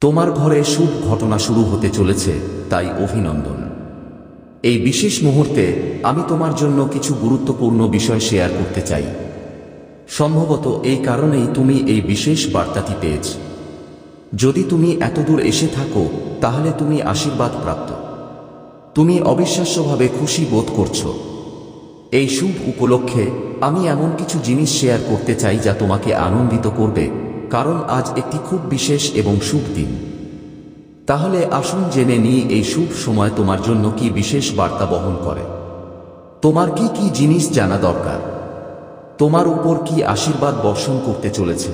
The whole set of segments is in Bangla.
তোমার ঘরে শুভ ঘটনা শুরু হতে চলেছে, তাই অভিনন্দন। এই বিশেষ মুহূর্তে আমি তোমার জন্য কিছু গুরুত্বপূর্ণ বিষয় শেয়ার করতে চাই। সম্ভবত এই কারণেই তুমি এই বিশেষ বার্তাটি পেয়েছ। যদি তুমি এতদূর এসে থাকো, তাহলে তুমি আশীর্বাদ প্রাপ্ত। তুমি অবিশ্বাস্যভাবে খুশি বোধ করছ। এই শুভ উপলক্ষে আমি এমন কিছু জিনিস শেয়ার করতে চাই যা তোমাকে আনন্দিত করবে কারণ আজ একটি খুব বিশেষ এবং শুভ দিন। তাহলে আসুন জেনে নিই এই শুভ সময় তোমার জন্য কি বিশেষ বার্তা বহন করে। তোমার কি কি জিনিস জানা দরকার? তোমার উপর কি আশীর্বাদ বর্ষণ করতে চলেছে?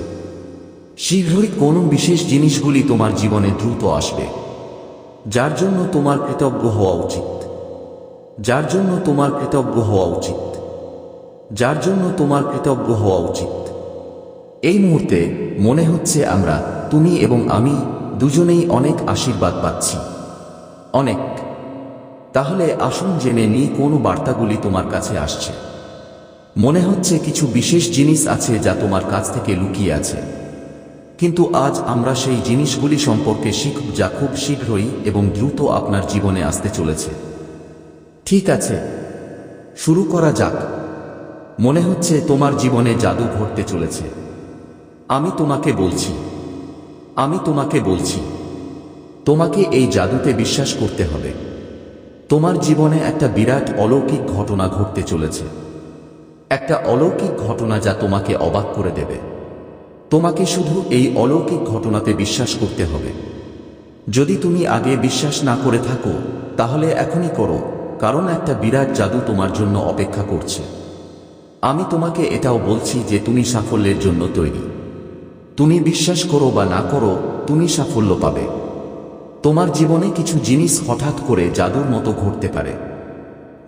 শীঘ্রই কোন বিশেষ জিনিসগুলি তোমার জীবনে দ্রুত আসবে। যার জন্য তোমার কৃতজ্ঞ হওয়া উচিত। যার জন্য তোমার কৃতজ্ঞ হওয়া উচিত। যার জন্য তোমার কৃতজ্ঞ হওয়া উচিত। এই মুহূর্তে মনে হচ্ছে আমরা, তুমি এবং আমি দুজনেই অনেক আশীর্বাদ পাচ্ছি। অনেক। তাহলে আসুন জেনে নিই কোন বার্তাগুলি তোমার কাছে আসছে। মনে হচ্ছে কিছু বিশেষ জিনিস আছে যা তোমার কাছ থেকে লুকিয়ে আছে। কিন্তু আজ আমরা সেই জিনিসগুলি সম্পর্কে শিখব যা খুব শীঘ্রই এবং দ্রুত আপনার জীবনে আসতে চলেছে। ঠিক আছে। শুরু করা যাক। মনে হচ্ছে তোমার জীবনে জাদু ঘটতে চলেছে। আমি তোমাকে বলছি। আমি তোমাকে বলছি। তোমাকে এই জাদুতে বিশ্বাস করতে হবে। তোমার জীবনে একটা বিরাট অলৌকিক ঘটনা ঘটতে চলেছে। একটা অলৌকিক ঘটনা যা তোমাকে অবাক করে দেবে। তোমাকে শুধু এই অলৌকিক ঘটনাতে বিশ্বাস করতে হবে। যদি তুমি আগে বিশ্বাস না করে থাকো, তাহলে এখনই করো, কারণ একটা বিরাট জাদু তোমার জন্য অপেক্ষা করছে। আমি তোমাকে এটাও বলছি যে তুমি সাফল্যের জন্য তৈরি। তুমি বিশ্বাস করো বা না করো, তুমি সাফল্য পাবে। তোমার জীবনে কিছু জিনিস হঠাৎ করে জাদুর মতো ঘটতে পারে।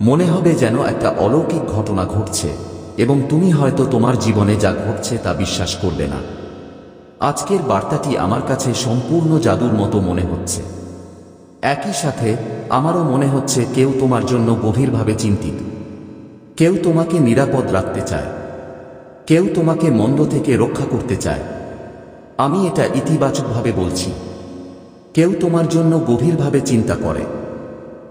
মনে হবে যেন একটা অলৌকিক ঘটনা ঘটছে, এবং তুমি হয়তো তোমার জীবনে যা ঘটছে তা বিশ্বাস করবে না। আজকের বার্তাটি আমার কাছে সম্পূর্ণ জাদুর মতো মনে হচ্ছে। একই সাথে, আমারও মনে হচ্ছে কেউ তোমার জন্য গভীরভাবে চিন্তিত। কেউ তোমাকে নিরাপদ রাখতে চায়। কেউ তোমাকে মন্দ থেকে রক্ষা করতে চায়। আমি এটা ইতিবাচকভাবে বলছি। কেউ তোমার জন্য গভীরভাবে চিন্তা করে।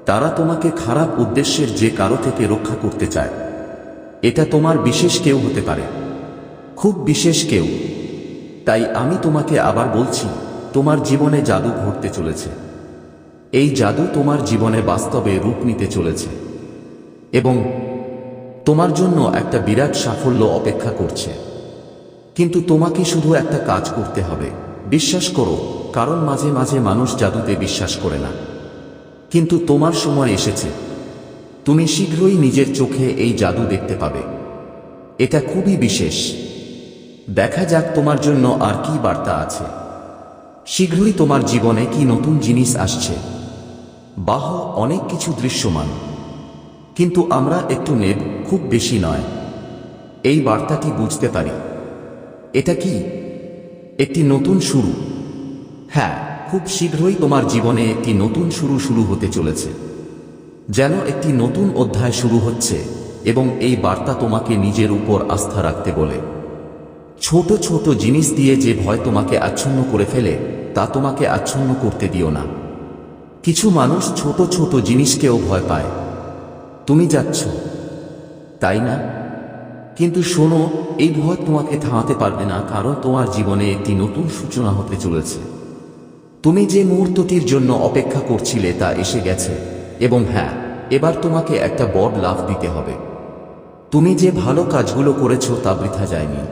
তারা তোমাকে খারাপ উদ্দেশ্যের যে কারও থেকে রক্ষা করতে চায়। এটা তোমার বিশেষ কেউ হতে পারে। খুব বিশেষ কেউ। তাই আমি তোমাকে আবার বলছি, তোমার জীবনে জাদু ঘটতে চলেছে। এই জাদু তোমার জীবনে বাস্তবে রূপ নিতে চলেছে। এবং তোমার জন্য একটা বিরাট সাফল্য অপেক্ষা করছে। কিন্তু তোমাকে শুধু একটা কাজ করতে হবে। বিশ্বাস করো, কারণ মাঝে মাঝে মানুষ জাদুতে বিশ্বাস করে না। কিন্তু তোমার সময় এসেছে। তুমি শীঘ্রই নিজের চোখে এই জাদু দেখতে পাবে। এটা খুবই বিশেষ। দেখা যাক তোমার জন্য আর কি বার্তা আছে। শীঘ্রই তোমার জীবনে কি নতুন জিনিস আসছে। বাহ অনেক কিছু দৃশ্যমান। কিন্তু আমরা একটু নেব, খুব বেশি নয়। এই বার্তাটি বুঝতে পারি। এটা কি? একটি নতুন শুরু। হ্যাঁ খুব শীঘ্রই তোমার জীবনে একটি নতুন শুরু শুরু হতে চলেছে। যেন একটি নতুন অধ্যায় শুরু হচ্ছে এবং এই বার্তা তোমাকে নিজের উপর আস্থা রাখতে বলে। ছোট ছোট জিনিস দিয়ে যে ভয় তোমাকে আচ্ছন্ন করে ফেলে, তা তোমাকে আচ্ছন্ন করতে দিও না। কিছু মানুষ ছোট ছোট জিনিসকেও ভয় পায়। তুমি যাচ্ছ। তাই না? কিন্তু শোনো, এই ভয় তোমাকে থামাতে পারবে না, কারণ তোমার জীবনে একটি নতুন সূচনা হতে চলেছে। তুমি যে মুহূর্তটির জন্য অপেক্ষা করছিলে তা এসে গেছে, এবং হ্যাঁ এবার তোমাকে একটা বড় লাভ দিতে হবে। তুমি যে ভালো কাজগুলো করেছ তা বৃথা যায়নি।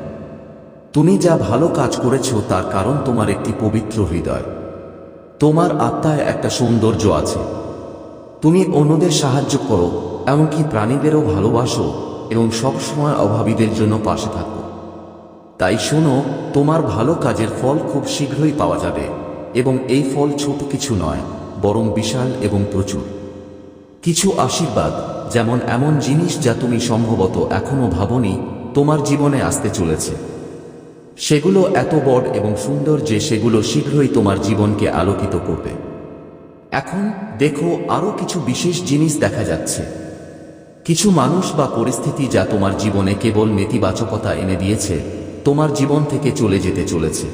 তুমি যা ভালো কাজ করেছ তার কারণ তোমার একটি পবিত্র হৃদয়। তোমার আত্মায় একটা সৌন্দর্য আছে। তুমি অন্যদের সাহায্য করো, এমনকি প্রাণীদেরও ভালোবাসো এবং সবসময় অভাবীদের জন্য পাশে থাকো। তাই শোনো, তোমার ভালো কাজের ফল খুব শীঘ্রই পাওয়া যাবে এবং এই ফল ছোট কিছু নয়, বরং বিশাল এবং প্রচুর। কিছু আশীর্বাদ, যেমন এমন জিনিস যা তুমি সম্ভবত এখনও ভাবনি, তোমার জীবনে আসতে চলেছে। সেগুলো এত বড় এবং সুন্দর যে সেগুলো শীঘ্রই তোমার জীবনকে আলোকিত করবে। এখন দেখো, আরও কিছু বিশেষ জিনিস দেখা যাচ্ছে। কিছু মানুষ বা পরিস্থিতি যা তোমার জীবনে কেবল নেতিবাচকতা এনে দিয়েছে, তোমার জীবন থেকে চলে যেতে চলেছে।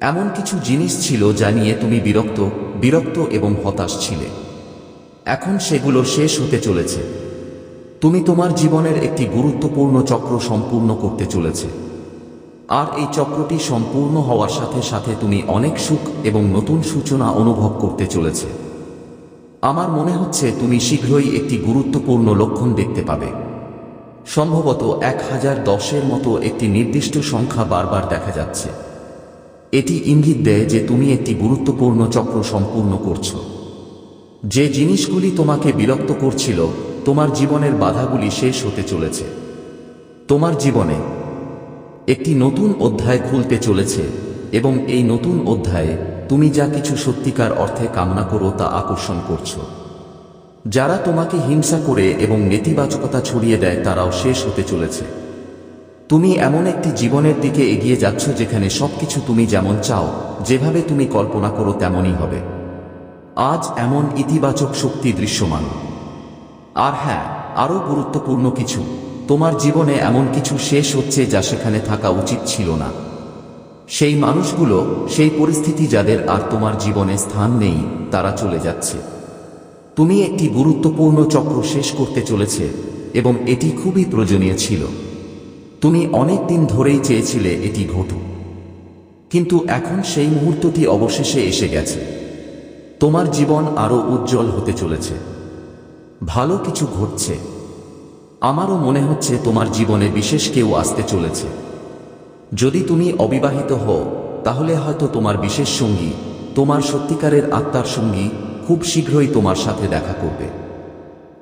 এমন কিছু জিনিস ছিল যা নিয়ে তুমি বিরক্ত বিরক্ত এবং হতাশ ছিলে। এখন সেগুলো শেষ হতে চলেছে। তুমি তোমার জীবনের একটি গুরুত্বপূর্ণ চক্র সম্পূর্ণ করতে চলেছে। আর এই চক্রটি সম্পূর্ণ হওয়ার সাথে সাথে তুমি অনেক সুখ এবং নতুন সূচনা অনুভব করতে চলেছে। আমার মনে হচ্ছে তুমি শীঘ্রই একটি গুরুত্বপূর্ণ লক্ষণ দেখতে পাবে। সম্ভবত এক হাজার দশের মতো একটি নির্দিষ্ট সংখ্যা বারবার দেখা যাচ্ছে। এটি ইঙ্গিত দেয় যে তুমি একটি গুরুত্বপূর্ণ চক্র সম্পূর্ণ করছ। যে জিনিসগুলি তোমাকে বিরক্ত করছিল, তোমার জীবনের বাধাগুলি শেষ হতে চলেছে। তোমার জীবনে একটি নতুন অধ্যায় খুলতে চলেছে এবং এই নতুন অধ্যায়ে তুমি যা কিছু সত্যিকার অর্থে কামনা করো তা আকর্ষণ করছ। যারা তোমাকে হিংসা করে এবং নেতিবাচকতা ছড়িয়ে দেয়, তারাও শেষ হতে চলেছে। তুমি এমন একটি জীবনের দিকে এগিয়ে যাচ্ছ যেখানে সবকিছু তুমি যেমন চাও, যেভাবে তুমি কল্পনা করো তেমনই হবে। আজ এমন ইতিবাচক শক্তি দৃশ্যমান। আর হ্যাঁ আরও গুরুত্বপূর্ণ কিছু। তোমার জীবনে এমন কিছু শেষ হচ্ছে যা সেখানে থাকা উচিত ছিল না। সেই মানুষগুলো, সেই পরিস্থিতি যাদের আর তোমার জীবনে স্থান নেই, তারা চলে যাচ্ছে। তুমি একটি গুরুত্বপূর্ণ চক্র শেষ করতে চলেছে এবং এটি খুবই প্রয়োজনীয় ছিল। তুমি অনেক দিন ধরেই চেয়েছিলে এটি ঘটুক। কিন্তু এখন সেই মুহূর্তটি অবশেষে এসে গেছে। তোমার জীবন আরও উজ্জ্বল হতে চলেছে। ভালো কিছু ঘটছে। আমারও মনে হচ্ছে তোমার জীবনে বিশেষ কেউ আসতে চলেছে। যদি তুমি অবিবাহিত হও, তাহলে হয়তো তোমার বিশেষ সঙ্গী, তোমার সত্যিকারের আত্মার সঙ্গী খুব শীঘ্রই তোমার সাথে দেখা করবে।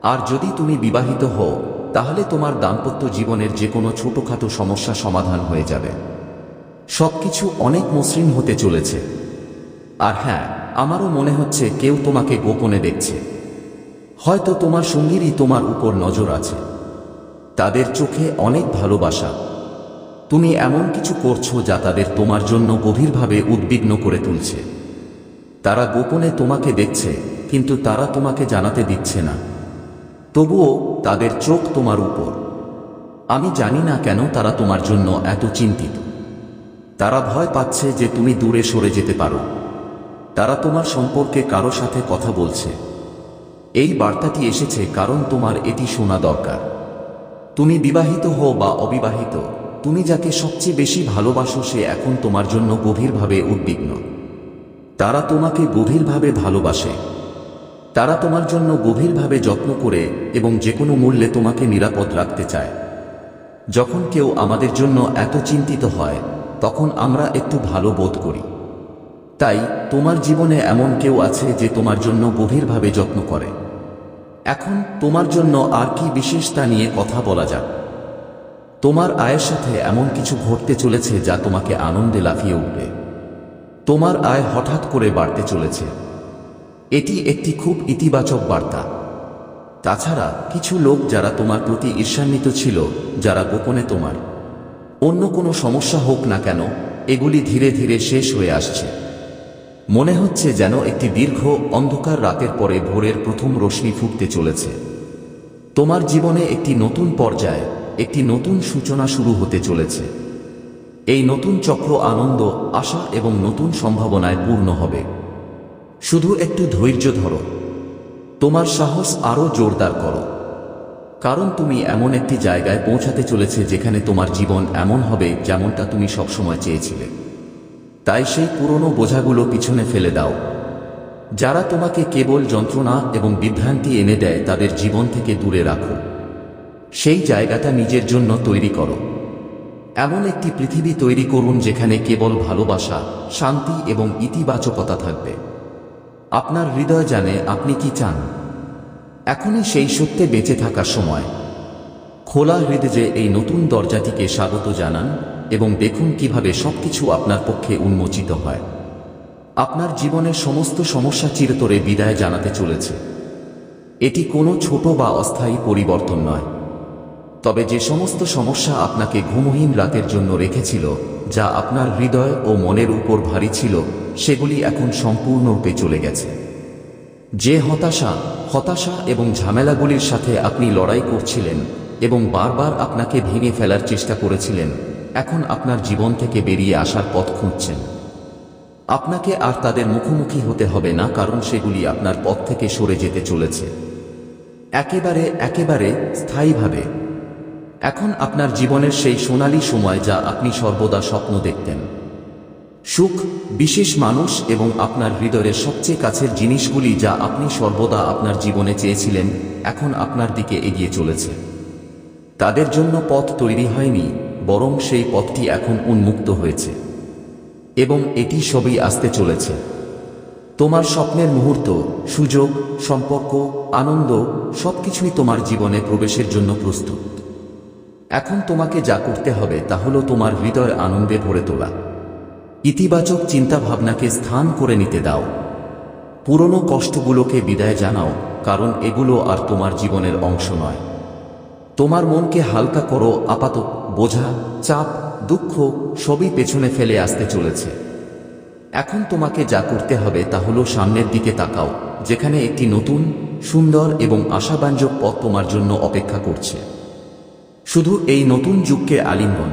আর যদি তুমি বিবাহিত হও, তাহলে তোমার দাম্পত্য জীবনের যে কোনো ছোটখাটো সমস্যা সমাধান হয়ে যাবে। সবকিছু অনেক মসৃণ হতে চলেছে। আর হ্যাঁ আমারও মনে হচ্ছে কেউ তোমাকে গোপনে দেখছে। হয়তো তোমার সঙ্গীরই তোমার উপর নজর আছে। তাদের চোখে অনেক ভালোবাসা। তুমি এমন কিছু করছ যা তাদের তোমার জন্য গভীরভাবে উদ্বিগ্ন করে তুলছে। তারা গোপনে তোমাকে দেখছে, কিন্তু তারা তোমাকে জানাতে দিচ্ছে না। তবুও তাদের চোখ তোমার উপর। আমি জানি না কেন তারা তোমার জন্য এত চিন্তিত। তারা ভয় পাচ্ছে যে তুমি দূরে সরে যেতে পারো। তারা তোমার সম্পর্কে কারও সাথে কথা বলছে। এই বার্তাটি এসেছে কারণ তোমার এটি শোনা দরকার। তুমি বিবাহিত হও বা অবিবাহিত তুমি যাকে সবচেয়ে বেশি ভালোবাসো, সে এখন তোমার জন্য গভীরভাবে উদ্বিগ্ন। তারা তোমাকে গভীরভাবে ভালোবাসে। তারা তোমার জন্য গভীরভাবে যত্ন করে এবং যে কোনো মূল্যে তোমাকে নিরাপদ রাখতে চায়। যখন কেউ আমাদের জন্য এত চিন্তিত হয়, তখন আমরা একটু ভালো বোধ করি। তাই, তোমার জীবনে এমন কেউ আছে যে তোমার জন্য গভীরভাবে যত্ন করে। এখন, তোমার জন্য আর কি বিশেষ তা নিয়ে কথা বলা যাক। তোমার আয়ের সাথে এমন কিছু ঘটতে চলেছে যা তোমাকে আনন্দে লাফিয়ে উঠবে। তোমার আয় হঠাৎ করে বাড়তে চলেছে। এটি একটি খুব ইতিবাচক বার্তা। তাছাড়া, কিছু লোক যারা তোমার প্রতি ঈর্ষান্বিত ছিল, যারা গোপনে তোমার। অন্য কোনো সমস্যা হোক না কেন, এগুলি ধীরে ধীরে শেষ হয়ে আসছে। মনে হচ্ছে যেন একটি দীর্ঘ, অন্ধকার রাতের পরে ভোরের প্রথম রশ্মি ফুটতে চলেছে। তোমার জীবনে একটি নতুন পর্যায়ে একটি নতুন সূচনা শুরু হতে চলেছে। এই নতুন চক্র আনন্দ, আশা এবং নতুন সম্ভাবনায় পূর্ণ হবে। শুধু একটু ধৈর্য ধরো। তোমার সাহস আরও জোরদার করো। কারণ তুমি এমন একটি জায়গায় পৌঁছাতে চলেছে যেখানে তোমার জীবন এমন হবে যেমনটা তুমি সবসময় চেয়েছিলে। তাই সেই পুরনো বোঝাগুলো পিছনে ফেলে দাও। যারা তোমাকে কেবল যন্ত্রণা এবং বিভ্রান্তি এনে দেয়, তাদের জীবন থেকে দূরে রাখো। সেই জায়গাটা নিজের জন্য তৈরি করো। এমন একটি পৃথিবী তৈরি করুন যেখানে কেবল ভালোবাসা, শান্তি এবং ইতিবাচকতা থাকবে। আপনার হৃদয় জানে আপনি কি চান। এখনই সেই সত্যে বেঁচে থাকার সময়। খোলা হৃদয়ে এই নতুন দরজাটিকে স্বাগত জানান এবং দেখুন কীভাবে সবকিছু আপনার পক্ষে উন্মোচিত হয়। আপনার জীবনের সমস্ত সমস্যা চিরতরে বিদায় জানাতে চলেছে। এটি কোনো ছোট বা অস্থায়ী পরিবর্তন নয়। তবে যে সমস্ত সমস্যা আপনাকে ঘুমহীন রাতের জন্য রেখেছিল, যা আপনার হৃদয় ও মনের উপর ভারী ছিল, সেগুলি এখন সম্পূর্ণরূপে চলে গেছে। যে হতাশা হতাশা এবং ঝামেলাগুলির সাথে আপনি লড়াই করছিলেন এবং বারবার আপনাকে ভেঙে ফেলার চেষ্টা করেছিলেন, এখন আপনার জীবন থেকে বেরিয়ে আসার পথ খুঁজছেন। আপনাকে আর তাদের মুখোমুখি হতে হবে না, কারণ সেগুলি আপনার পথ থেকে সরে যেতে চলেছে। একেবারে একেবারে স্থায়ীভাবে এখন আপনার জীবনের সেই সোনালী সময় যা আপনি সর্বদা স্বপ্ন দেখতেন। সুখ, বিশেষ মানুষ এবং আপনার হৃদয়ের সবচেয়ে কাছের জিনিসগুলি যা আপনি সর্বদা আপনার জীবনে চেয়েছিলেন, এখন আপনার দিকে এগিয়ে চলেছে। তাদের জন্য পথ তৈরি হয়নি, বরং সেই পথটি এখন উন্মুক্ত হয়েছে। এবং এটি সবই আসতে চলেছে। তোমার স্বপ্নের মুহূর্ত, সুযোগ, সম্পর্ক, আনন্দ, সবকিছুই তোমার জীবনে প্রবেশের জন্য প্রস্তুত। এখন তোমাকে যা করতে হবে তা হলো তোমার হৃদয় আনন্দে ভরে তোলা। ইতিবাচক চিন্তাভাবনাকে স্থান করে নিতে দাও। পুরনো কষ্টগুলোকে বিদায় জানাও, কারণ এগুলো আর তোমার জীবনের অংশ নয়। তোমার মনকে হালকা করো আপাত বোঝা, চাপ, দুঃখ সবই পেছনে ফেলে আসতে চলেছে। এখন তোমাকে যা করতে হবে তা হলো সামনের দিকে তাকাও, যেখানে একটি নতুন, সুন্দর এবং আশাব্যঞ্জক পথ তোমার জন্য অপেক্ষা করছে। শুধু এই নতুন যুগকে আলিঙ্গন।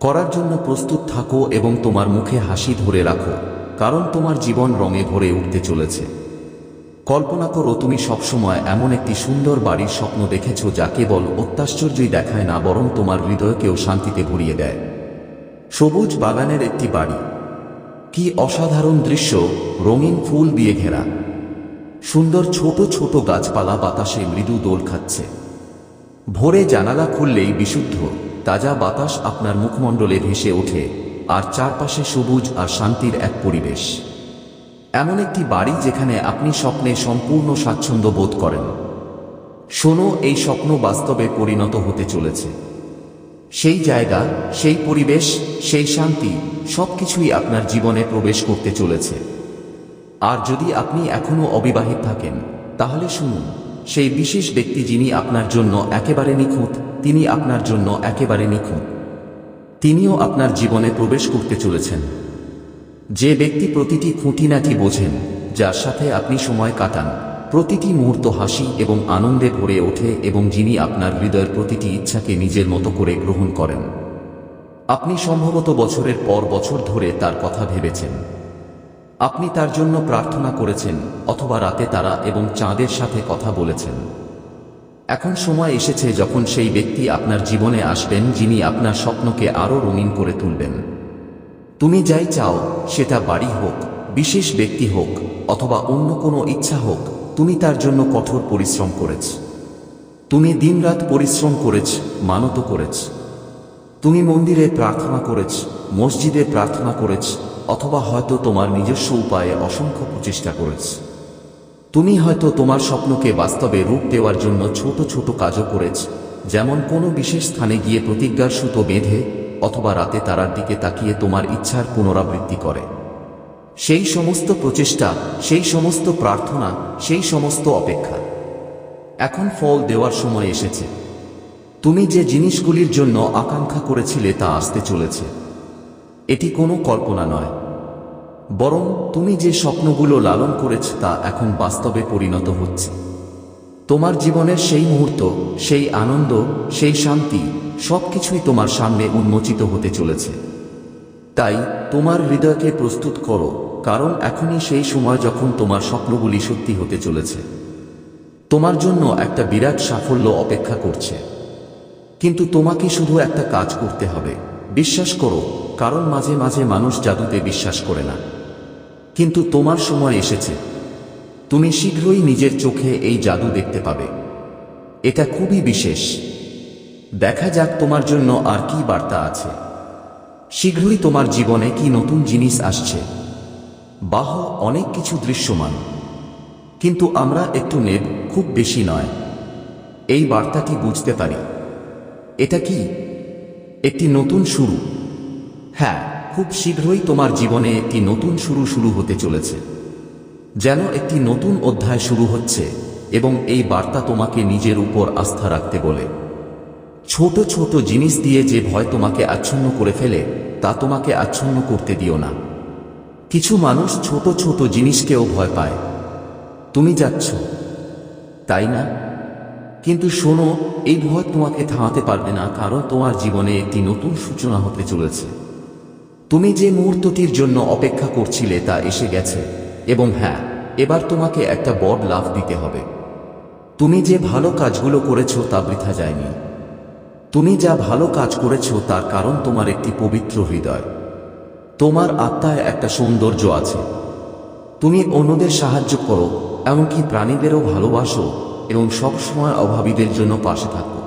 করার জন্য প্রস্তুত থাকো এবং তোমার মুখে হাসি ধরে রাখো, কারণ তোমার জীবন রঙে ভরে উঠতে চলেছে। কল্পনা করো তুমি সবসময় এমন একটি সুন্দর বাড়ির স্বপ্ন দেখেছ যা কেবল অত্যাশ্চর্যই দেখায় না, বরং তোমার হৃদয়কেও শান্তিতে ভরিয়ে দেয়। সবুজ বাগানের একটি বাড়ি। কি অসাধারণ দৃশ্য, রঙিন ফুল দিয়ে ঘেরা। সুন্দর ছোট ছোট গাছপালা বাতাসে মৃদু দোল খাচ্ছে। ভোরে জানালা খুললেই বিশুদ্ধ, তাজা বাতাস আপনার মুখমণ্ডলে ভেসে ওঠে, আর চারপাশে সবুজ আর শান্তির এক পরিবেশ। এমন একটি বাড়ি যেখানে আপনি স্বপ্নে সম্পূর্ণ স্বাচ্ছন্দ্য বোধ করেন। শোনো, এই স্বপ্ন বাস্তবে পরিণত হতে চলেছে। সেই জায়গা, সেই পরিবেশ, সেই শান্তি সবকিছুই আপনার জীবনে প্রবেশ করতে চলেছে। আর যদি আপনি এখনও অবিবাহিত থাকেন, তাহলে শুনুন সেই বিশেষ ব্যক্তি যিনি আপনার জন্য একেবারে নিখুঁত, তিনি আপনার জন্য একেবারে নিখুঁত। তিনিও আপনার জীবনে প্রবেশ করতে চলেছেন। যে ব্যক্তি প্রতিটি খুঁটিনাটি বোঝেন, যার সাথে আপনি সময় কাটান, প্রতিটি মুহূর্ত হাসি এবং আনন্দে ভরে ওঠে এবং যিনি আপনার হৃদয়ের প্রতিটি ইচ্ছাকে নিজের মতো করে গ্রহণ করেন। আপনি সম্ভবত বছরের পর বছর ধরে তার কথা ভেবেছেন। আপনি তার জন্য প্রার্থনা করেছেন, অথবা রাতে তারা এবং চাঁদের সাথে কথা বলেছেন। এখন সময় এসেছে যখন সেই ব্যক্তি আপনার জীবনে আসবেন, যিনি আপনার স্বপ্নকে আরও রঙিন করে তুলবেন। তুমি যাই চাও, সেটা বাড়ি হোক, বিশেষ ব্যক্তি হোক, অথবা অন্য কোনো ইচ্ছা হোক, তুমি তার জন্য কঠোর পরিশ্রম করেছ। তুমি দিনরাত পরিশ্রম করেছ, মানত করেছ। তুমি মন্দিরে প্রার্থনা করেছ, মসজিদে প্রার্থনা করেছ অথবা হয়তো তোমার নিজস্ব উপায়ে অসংখ্য প্রচেষ্টা করেছ। তুমি হয়তো তোমার স্বপ্নকে বাস্তবে রূপ দেওয়ার জন্য ছোট ছোট কাজও করেছ, যেমন কোনো বিশেষ স্থানে গিয়ে প্রতিজ্ঞার সুতো বেঁধে অথবা রাতে তারার দিকে তাকিয়ে তোমার ইচ্ছার পুনরাবৃত্তি করে। সেই সমস্ত প্রচেষ্টা, সেই সমস্ত প্রার্থনা, সেই সমস্ত অপেক্ষা এখন ফল দেওয়ার সময় এসেছে। তুমি যে জিনিসগুলির জন্য আকাঙ্ক্ষা করেছিলে তা আসতে চলেছে। এটি কোনো কল্পনা নয়। বরং তুমি যে স্বপ্নগুলো লালন করেছ তা এখন বাস্তবে পরিণত হচ্ছে। তোমার জীবনের সেই মুহূর্ত, সেই আনন্দ, সেই শান্তি সবকিছুই তোমার সামনে উন্মোচিত হতে চলেছে। তাই তোমার হৃদয়কে প্রস্তুত করো, কারণ এখনই সেই সময় যখন তোমার স্বপ্নগুলি সত্যি হতে চলেছে। তোমার জন্য একটা বিরাট সাফল্য অপেক্ষা করছে। কিন্তু তোমাকে শুধু একটা কাজ করতে হবে। বিশ্বাস করো কারণ মাঝে মাঝে মানুষ জাদুতে বিশ্বাস করে না। কিন্তু তোমার সময় এসেছে। তুমি শীঘ্রই নিজের চোখে এই জাদু দেখতে পাবে। এটা খুবই বিশেষ। দেখা যাক তোমার জন্য আর কি বার্তা আছে। শীঘ্রই তোমার জীবনে কি নতুন জিনিস আসছে। বাহ, অনেক কিছু দৃশ্যমান। কিন্তু আমরা একটু নেব, খুব বেশি নয়। এই বার্তাটি বুঝতে পারি। এটা কি? একটি নতুন শুরু। হ্যাঁ খুব শীঘ্রই তোমার জীবনে একটি নতুন শুরু শুরু হতে চলেছে। যেন একটি নতুন অধ্যায় শুরু হচ্ছে এবং এই বার্তা তোমাকে নিজের উপর আস্থা রাখতে বলে। ছোট ছোট জিনিস দিয়ে যে ভয় তোমাকে আচ্ছন্ন করে ফেলে, তা তোমাকে আচ্ছন্ন করতে দিও না। কিছু মানুষ ছোট ছোট জিনিসকেও ভয় পায়। তুমি যাচ্ছ। তাই না? কিন্তু শোনো, এই ভয় তোমাকে থামাতে পারবে না, কারণ তোমার জীবনে একটি নতুন সূচনা হতে চলেছে। তুমি যে মুহূর্তটির জন্য অপেক্ষা করছিলে তা এসে গেছে। এবং হ্যাঁ এবার তোমাকে একটা বড় লাভ দিতে হবে। তুমি যে ভালো কাজগুলো করেছ তা বৃথা যায়নি। তুমি যা ভালো কাজ করেছ তার কারণ তোমার একটি পবিত্র হৃদয়। তোমার আত্মায় একটা সৌন্দর্য আছে। তুমি অন্যদের সাহায্য করো, এমনকি প্রাণীদেরও ভালোবাসো এবং সবসময় অভাবীদের জন্য পাশে থাকো।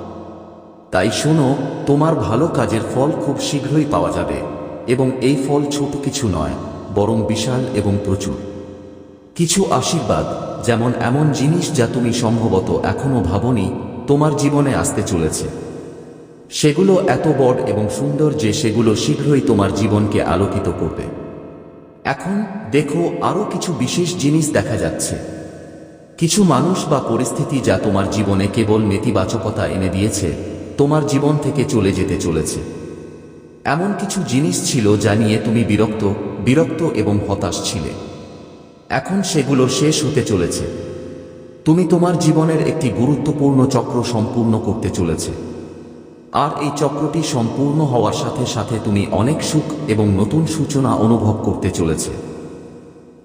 তাই শোনো, তোমার ভালো কাজের ফল খুব শীঘ্রই পাওয়া যাবে। এবং এই ফল ছোট কিছু নয়, বরং বিশাল এবং প্রচুর। কিছু আশীর্বাদ, যেমন এমন জিনিস যা তুমি সম্ভবত এখনও ভাবনি, তোমার জীবনে আসতে চলেছে। সেগুলো এত বড় এবং সুন্দর যে সেগুলো শীঘ্রই তোমার জীবনকে আলোকিত করবে। এখন দেখো, আরও কিছু বিশেষ জিনিস দেখা যাচ্ছে। কিছু মানুষ বা পরিস্থিতি যা তোমার জীবনে কেবল নেতিবাচকতা এনে দিয়েছে, তোমার জীবন থেকে চলে যেতে চলেছে। এমন কিছু জিনিস ছিল যা নিয়ে তুমি বিরক্ত বিরক্ত এবং হতাশ ছিলে। এখন সেগুলো শেষ হতে চলেছে। তুমি তোমার জীবনের একটি গুরুত্বপূর্ণ চক্র সম্পূর্ণ করতে চলেছে। আর এই চক্রটি সম্পূর্ণ হওয়ার সাথে সাথে তুমি অনেক সুখ এবং নতুন সূচনা অনুভব করতে চলেছে।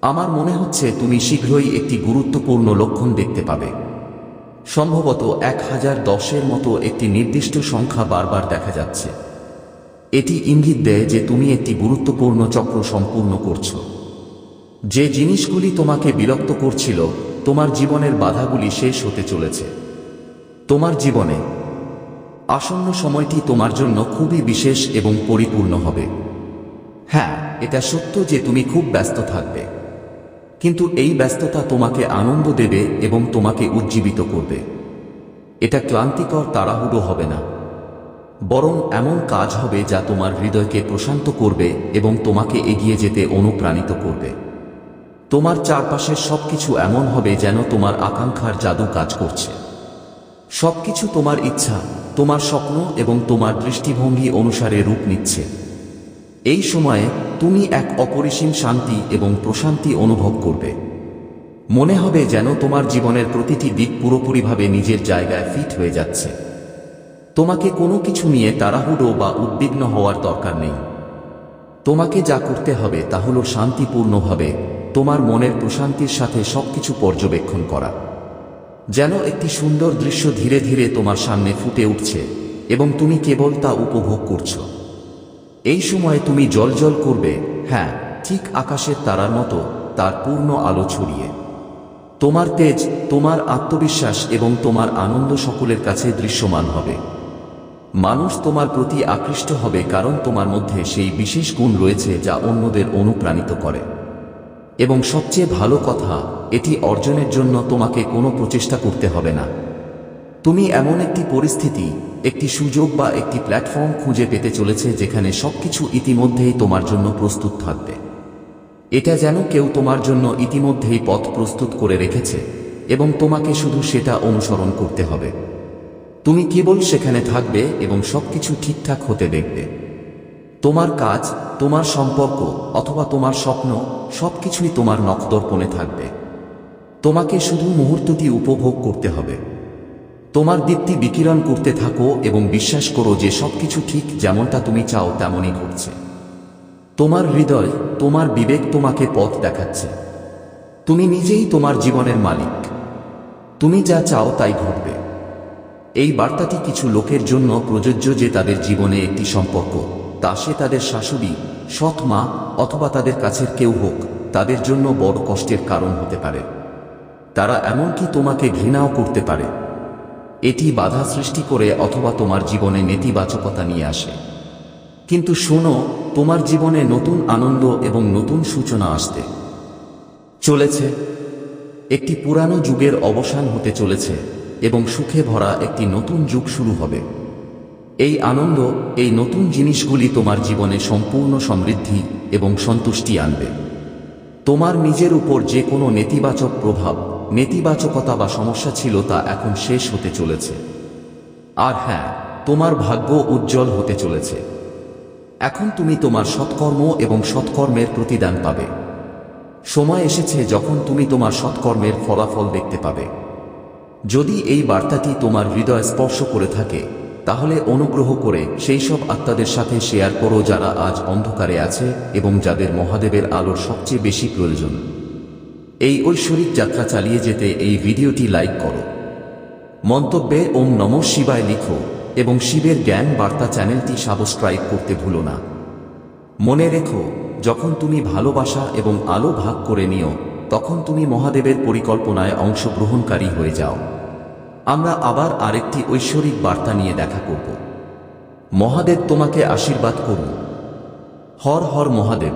আমার মনে হচ্ছে তুমি শীঘ্রই একটি গুরুত্বপূর্ণ লক্ষণ দেখতে পাবে। সম্ভবত এক হাজার দশের মতো একটি নির্দিষ্ট সংখ্যা বারবার দেখা যাচ্ছে। এটি ইঙ্গিত দেয় যে তুমি একটি গুরুত্বপূর্ণ চক্র সম্পূর্ণ করছ। যে জিনিসগুলি তোমাকে বিরক্ত করছিল, তোমার জীবনের বাধাগুলি শেষ হতে চলেছে। তোমার জীবনে আসন্ন সময়টি তোমার জন্য খুবই বিশেষ এবং পরিপূর্ণ হবে। হ্যাঁ এটা সত্য যে তুমি খুব ব্যস্ত থাকবে। কিন্তু এই ব্যস্ততা তোমাকে আনন্দ দেবে এবং তোমাকে উজ্জীবিত করবে। এটা ক্লান্তিকর, তাড়াহুড়ো হবে না। বরং এমন কাজ হবে যা তোমার হৃদয়কে প্রশান্ত করবে এবং তোমাকে এগিয়ে যেতে অনুপ্রাণিত করবে। তোমার চারপাশের সবকিছু এমন হবে যেন তোমার আকাঙ্ক্ষার জাদু কাজ করছে। সবকিছু তোমার ইচ্ছা, তোমার স্বপ্ন এবং তোমার দৃষ্টিভঙ্গি অনুসারে রূপ নিচ্ছে। এই সময়ে তুমি এক অপরিসীম শান্তি এবং প্রশান্তি অনুভব করবে। মনে হবে যেন তোমার জীবনের প্রতিটি দিক পুরোপুরিভাবে নিজের জায়গায় ফিট হয়ে যাচ্ছে। তোমাকে কোনো কিছু নিয়ে তাড়াহুড়ো বা উদ্বিগ্ন হওয়ার দরকার নেই। তোমাকে যা করতে হবে তা হল শান্তিপূর্ণভাবে তোমার মনের প্রশান্তির সাথে সবকিছু পর্যবেক্ষণ করা। যেন একটি সুন্দর দৃশ্য ধীরে ধীরে তোমার সামনে ফুটে উঠছে এবং তুমি কেবল তা উপভোগ করছ। এই সময় তুমি জলজল করবে হ্যাঁ ঠিক আকাশের তারার মতো, তার পূর্ণ আলো ছড়িয়ে। তোমার তেজ, তোমার আত্মবিশ্বাস এবং তোমার আনন্দ সকলের কাছে দৃশ্যমান হবে। মানুষ তোমার প্রতি আকৃষ্ট হবে কারণ তোমার মধ্যে সেই বিশেষ গুণ রয়েছে যা অন্যদের অনুপ্রাণিত করে। এবং সবচেয়ে ভালো কথা, এটি অর্জনের জন্য তোমাকে কোনো প্রচেষ্টা করতে হবে না। তুমি এমন একটি পরিস্থিতি, একটি সুযোগ বা একটি প্ল্যাটফর্ম খুঁজে পেতে চলেছে যেখানে সবকিছু ইতিমধ্যেই তোমার জন্য প্রস্তুত থাকবে। এটা যেন কেউ তোমার জন্য ইতিমধ্যেই পথ প্রস্তুত করে রেখেছে, এবং তোমাকে শুধু সেটা অনুসরণ করতে হবে। তুমি কেবল সেখানে থাকবে এবং সবকিছু ঠিকঠাক হতে দেখবে। তোমার কাজ, তোমার সম্পর্ক অথবা তোমার স্বপ্ন সবকিছুই তোমার নখদর্পণে থাকবে। তোমাকে শুধু মুহূর্তটি উপভোগ করতে হবে। তোমার দীপ্তি বিকিরণ করতে থাকো এবং বিশ্বাস করো যে সবকিছু ঠিক যেমনটা তুমি চাও তেমনই ঘটছে। তোমার হৃদয়, তোমার বিবেক তোমাকে পথ দেখাচ্ছে। তুমি নিজেই তোমার জীবনের মালিক। তুমি যা চাও তাই ঘটবে। এই বার্তাটি কিছু লোকের জন্য প্রযোজ্য যে তাদের জীবনে একটি সম্পর্ক। তা সে তাদের শাশুড়ি, সৎ মা, অথবা তাদের কাছের কেউ হোক, তাদের জন্য বড় কষ্টের কারণ হতে পারে। তারা এমনকি তোমাকে ঘৃণাও করতে পারে। এটি বাধা সৃষ্টি করে অথবা তোমার জীবনে নেতিবাচকতা নিয়ে আসে। কিন্তু শোনো, তোমার জীবনে নতুন আনন্দ এবং নতুন সূচনা আসতে চলেছে। একটি পুরানো যুগের অবসান হতে চলেছে। এবং সুখে ভরা একটি নতুন যুগ শুরু হবে। এই আনন্দ, এই নতুন জিনিসগুলি তোমার জীবনে সম্পূর্ণ সমৃদ্ধি এবং সন্তুষ্টি আনবে। তোমার নিজের উপর যে কোনো নেতিবাচক প্রভাব, নেতিবাচকতা বা সমস্যা ছিল তা এখন শেষ হতে চলেছে। আর হ্যাঁ তোমার ভাগ্য উজ্জ্বল হতে চলেছে। এখন তুমি তোমার সৎকর্ম এবং সৎকর্মের প্রতিদান পাবে। সময় এসেছে যখন তুমি তোমার সৎকর্মের ফলাফল দেখতে পাবে। যদি এই বার্তাটি তোমার হৃদয় স্পর্শ করে থাকে, তাহলে অনুগ্রহ করে সেই সব আত্মাদের সাথে শেয়ার করো যারা আজ অন্ধকারে আছে এবং যাদের মহাদেবের আলোর সবচেয়ে বেশি প্রয়োজন। এই ঐশ্বরিক যাত্রা চালিয়ে যেতে এই ভিডিওটি লাইক করো। মন্তব্যে ওম নম শিবায় লিখো এবং শিবের জ্ঞান বার্তা চ্যানেলটি সাবস্ক্রাইব করতে ভুলো না। মনে রেখো, যখন তুমি ভালোবাসা এবং আলো ভাগ করে নিও, তখন তুমি মহাদেবের পরিকল্পনায় অংশগ্রহণকারী হয়ে যাও। আমরা আবার আরেকটি ঐশ্বরিক বার্তা নিয়ে দেখা করব। মহাদেব তোমাকে আশীর্বাদ করুন। হর হর মহাদেব।